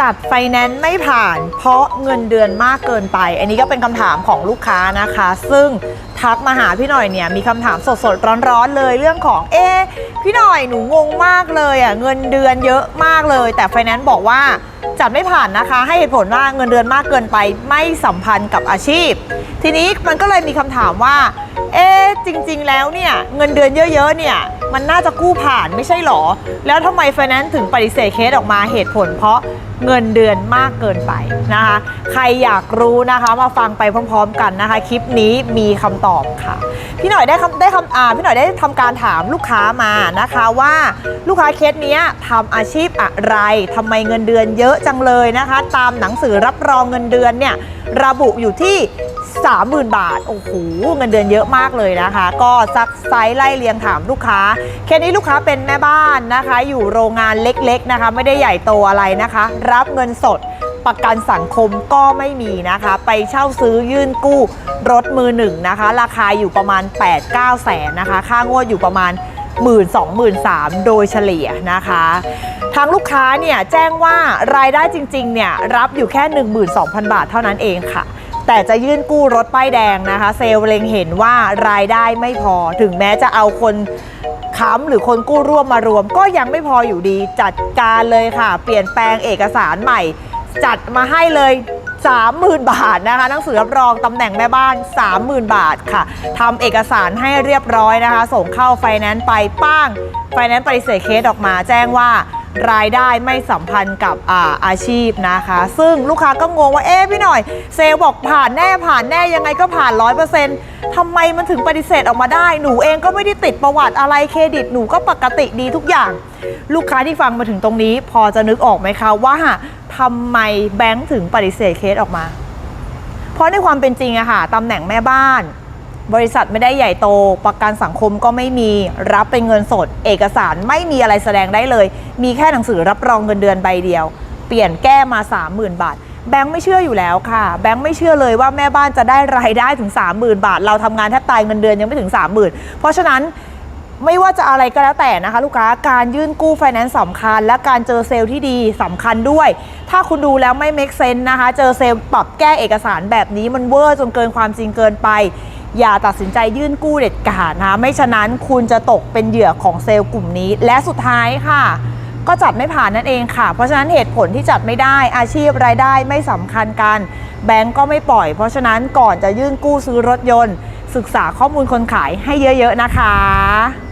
จัดไฟแนนซ์ไม่ผ่าน เพราะเงินเดือนมากเกินไป อันนี้ก็เป็นคำถามของลูกค้านะคะ ซึ่งทักมาหาพี่หน่อยเนี่ยมีคำถามสดๆร้อนๆเลยเรื่องของเอ๊พี่หน่อยหนูงงมากเลยอะเงินเดือนเยอะมากเลย แต่ไฟแนนซ์บอกว่าจัดไม่ผ่านนะคะ ให้เหตุผลว่าเงินเดือนมากเกินไปไม่สัมพันธ์กับอาชีพ ทีนี้มันก็เลยมีคำถามว่า เอ๊จริง ๆ แล้วเนี่ยเงินเดือนเยอะๆเนี่ยมันน่าจะกู้ผ่านไม่ใช่หรอ แล้วทำไมไฟแนนซ์ถึงปฏิเสธเคสออกมาเหตุผลเพราะ เงินเดือนมากเกินไปนะคะ ใครอยากรู้นะคะมาฟังไปพร้อมๆ กันนะคะ คลิปนี้มีคำตอบค่ะ พี่หน่อยได้คำได้คำอ่าพี่หน่อยได้ทำการถามลูกค้ามานะคะว่าลูกค้าเคสเนี้ยทำอาชีพอะไรทำไมเงินเดือนเยอะจังเลยนะคะ ตามหนังสือรับรองเงินเดือนเนี่ย ระบุอยู่ที่ 30,000 บาท โอ้โห เงินเดือนเยอะมากเลยนะคะ ก็ซักไซส์ไล่เรียงถามลูกค้า เคสนี้ลูกค้าเป็นแม่บ้านนะคะ อยู่โรงงานเล็กๆนะคะ ไม่ได้ใหญ่โตอะไรนะคะ รับเงินสดประกันสังคมก็ไม่มีนะคะ ไปเช่าซื้อยื่นกู้รถมือหนึ่งนะคะ ราคาอยู่ประมาณ 8-9 แสนนะคะ ค่างวดอยู่ประมาณ 1 2 0 0 0 0โดยเฉลี่ยนะคะ ทางลูกค้าเนี่ยแจ้งว่ารายได้จริงๆเนี่ยรับอยู่แค่ 12,000 บาทเท่านั้นเองค่ะแต่จะยื่นกู้รถป้ายแดงนะคะ เซลเล็งเห็นว่ารายได้ไม่พอถึงแม้จะเอาคนค้ำหรือคนกู้ร่วมมารวม ก็ยังไม่พออยู่ดีจัดการเลยค่ะ เปลี่ยนแปลงเอกสารใหม่ จัดมาให้เลย 30,000 บาทนะคะหนังสือรับรองตำแหน่งแม่บ้าน 30,000 บาทค่ะทำเอกสารให้เรียบร้อยนะคะ ส่งเข้าไฟแนนซ์ไปป้างไฟแนนซ์ปฏิเสธเคสออกมาแจ้งว่า รายได้ไม่สัมพันธ์กับอาอาชีพนะคะ ซึ่งลูกค้าก็งงว่าเอ๊ะพี่หน่อย เซลล์บอกผ่านแน่ผ่านแน่ยังไงก็ผ่าน100%ทำไมมันถึงปฏิเสธออกมาได้ หนูเองก็ไม่ได้ติดประวัติอะไรเครดิตหนูก็ปกติดีทุกอย่าง ลูกค้าที่ฟังมาถึงตรงนี้ พอจะนึกออกไหมคะว่าทำไมแบงค์ถึงปฏิเสธเคสออกมา เพราะในความเป็นจริงอะค่ะตำแหน่งแม่บ้าน บริษัทไม่ได้ใหญ่โต ประกันสังคมก็ไม่มีรับเป็นเงินสด เอกสารไม่มีอะไรแสดงได้เลย มีแค่หนังสือรับรองเงินเดือนใบเดียว เปลี่ยนแก้มา 30,000 บาท แบงค์ไม่เชื่ออยู่แล้วค่ะ แบงค์ไม่เชื่อเลยว่าแม่บ้านจะได้รายได้ถึง 30,000 บาท เราทำงานแทบตายเงินเดือนยังไม่ถึง 30,000 เพราะฉะนั้น ไม่ว่าจะอะไรก็แล้วแต่นะคะลูกค้าการยื่นกู้ไฟแนนซ์สำคัญ และการเจอเซลล์ที่ดีสำคัญด้วย ถ้าคุณดูแล้วไม่ make sense นะคะ เจอเซลล์ปรับแก้เอกสารแบบนี้มันเวอร์จนเกินความจริงเกินไป อย่าตัดสินใจยื่นกู้เด็ดขาดนะคะไม่ฉะนั้นคุณจะตกเป็นเหยื่อของเซลล์กลุ่มนี้ และสุดท้ายค่ะ ก็จัดไม่ผ่านนั่นเองค่ะ เพราะฉะนั้นเหตุผลที่จัดไม่ได้อาชีพรายได้ไม่สำคัญกัน แบงก์ก็ไม่ปล่อย เพราะฉะนั้นก่อนจะยื่นกู้ซื้อรถยนต์ ศึกษาข้อมูลคนขายให้เยอะ ๆนะคะ